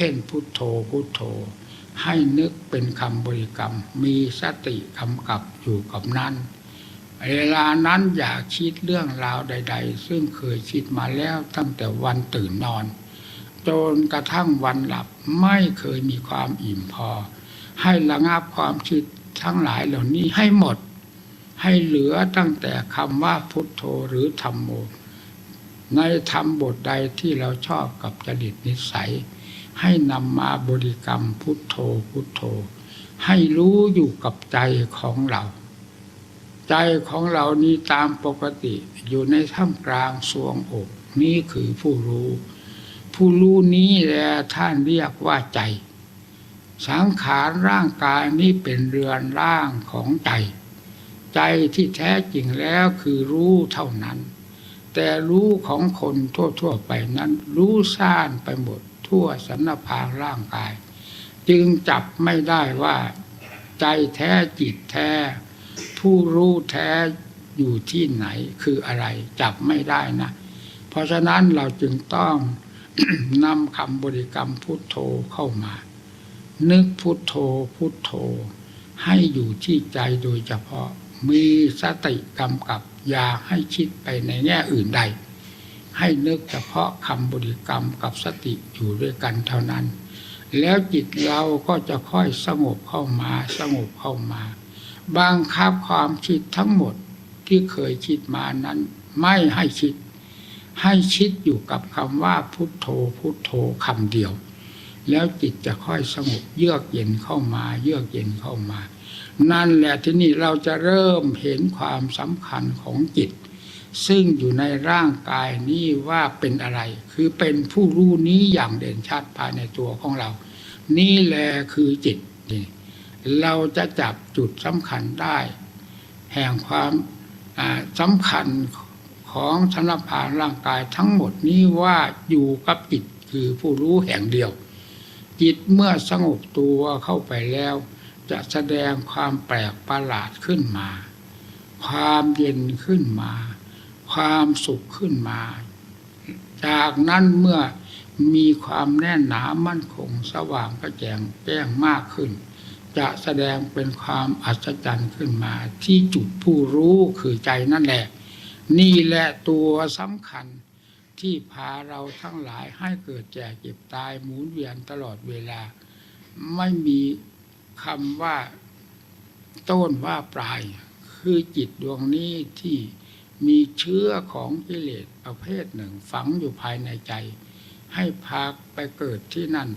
ช่นพุทโธพุทโธ ให้นึกเป็นคำบริกรรม มีสติกำกับอยู่กับนั้นเวลานั้นอย่าคิดเรื่องราวใด ๆ ซึ่งเคยคิดมาแล้วตั้งแต่วันตื่นนอน จนกระทั่งวันหลับไม่เคยมีความอิ่มพอ ให้ระงับความคิดทั้งหลายเหล่านี้ให้หมด ให้เหลือตั้งแต่คำว่าพุทโธหรือธรรมโม ในธรรมบทใดที่เราชอบกับจริตนิสัย ให้นำมาบริกรรมพุทโธพุทโธ ให้รู้อยู่กับใจของเรา ใจของเรานี้ตามปกติอยู่ในท่ามกลางสวงอกนี่คือผู้รู้ ผู้รู้นี้แหละท่านเรียกว่าใจ สังขารร่างกายนี้เป็นเรือนร่างของใจ ใจที่แท้จริงแล้วคือรู้เท่านั้น แต่รู้ของคนทั่ว ๆ ไปนั้น รู้ซ่านไปหมด ทั่วสรรพางร่างกาย จึงจับไม่ได้ว่า ใจแท้จิตแท้ ผู้รู้แท้อยู่ที่ไหนคืออะไร จับไม่ได้นะ เพราะฉะนั้นเราจึงต้องนำคำบริกรรมพุทโธเข้ามา นึกพุทโธพุทโธ ให้อยู่ที่ใจโดยเฉพาะมีสติกำกับอย่าให้คิดไปในแง่อื่นใด ให้นึกเฉพาะคำบริกรรมกับสติอยู่ด้วยกันเท่านั้น แล้วจิตเราก็จะค่อยสงบเข้ามาสงบเข้ามาบังคับความคิดทั้งหมดที่เคยคิดมานั้น ไม่ให้คิด ให้คิดอยู่กับคำว่าพุทโธพุทโธคำเดียว แล้วจิตจะค่อยสงบเยือกเย็นเข้ามา เยือกเย็นเข้ามา นั่นแหละที่นี่เราจะเริ่มเห็นความสำคัญของจิต ซึ่งอยู่ในร่างกายนี้ว่าเป็นอะไร คือเป็นผู้รู้นี้อย่างเด่นชัดภายในตัวของเรา นี่แหละคือจิต เราจะจับจุดสำคัญได้ แห่งความสำคัญของสารพานร่างกายทั้งหมดนี้ว่าอยู่กับจิตคือผู้รู้แห่งเดียว จิตเมื่อสงบตัวเข้าไปแล้ว จะแสดงความแปลกประหลาดขึ้นมา ความเย็นขึ้นมา ความสุขขึ้นมา จากนั้นเมื่อมีความแน่นหนามั่นคงสว่างกระแจงแจ้งมากขึ้น จะแสดงเป็นความอัศจรรย์ขึ้นมา ที่จุดผู้รู้คือใจนั่นแหละ นี่แหละตัวสำคัญที่พาเราทั้งหลายให้เกิดแก่เก็บตายหมุนเวียนตลอดเวลา ไม่มีคำว่าต้นว่าปลาย คือจิตดวงนี้ที่ มีเชื้อของกิเลสประเภทหนึ่งฝังอยู่ภายในใจ ให้พาไปเกิดที่นั่น